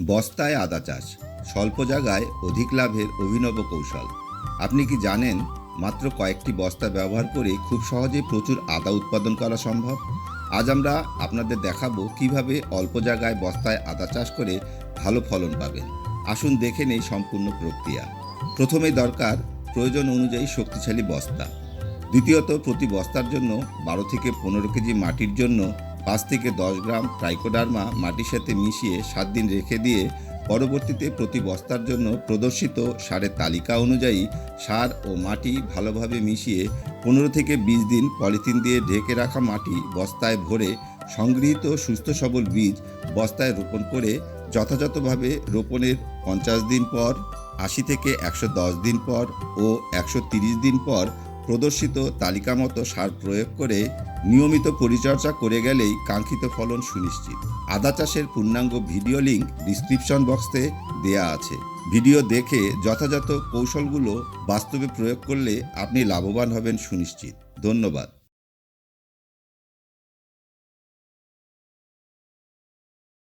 বস্তায় আদা চাষ, স্বল্প জায়গায় অধিক লাভের অভিনব কৌশল। আপনি কি জানেন মাত্র কয়েকটি বস্তা ব্যবহার করে খুব সহজে প্রচুর আদা উৎপাদন করা সম্ভব? আজ আমরা আপনাদের দেখাবো কীভাবে অল্প জায়গায় বস্তায় আদা চাষ করে ভালো ফলন পাবেন। আসুন দেখে নেই সম্পূর্ণ প্রক্রিয়া। প্রথমেই দরকার প্রয়োজন অনুযায়ী শক্তিশালী বস্তা। দ্বিতীয়ত, প্রতি বস্তার জন্য বারো থেকে পনেরো কেজি মাটির জন্য পাঁচ থেকে দশ গ্রাম ট্রাইকোডার্মা মাটির সাথে মিশিয়ে সাত দিন রেখে দিয়ে পরবর্তীতে প্রতি বস্তার জন্য প্রদর্শিত সারের তালিকা অনুযায়ী সার ও মাটি ভালোভাবে মিশিয়ে পনেরো থেকে বিশ দিন পলিথিন দিয়ে ঢেকে রাখা মাটি বস্তায় ভরে সংগৃহীত সুস্থ সবল বীজ বস্তায় রোপণ করে যথাযথভাবে রোপণের পঞ্চাশ দিন পর, আশি থেকে একশো দশ দিন পর ও একশো তিরিশ দিন পর প্রদর্শিত তালিকা মতো সার প্রয়োগ করে নিয়মিত পরিচর্যা করে গেলেই কাঙ্ক্ষিত ফলন সুনিশ্চিত। আদা চাষের পূর্ণাঙ্গ ভিডিও লিঙ্ক ডিসক্রিপশন বক্সে দেয়া আছে। ভিডিও দেখে যথাযথ কৌশলগুলো বাস্তবে প্রয়োগ করলে আপনি লাভবান হবেন সুনিশ্চিত। ধন্যবাদ।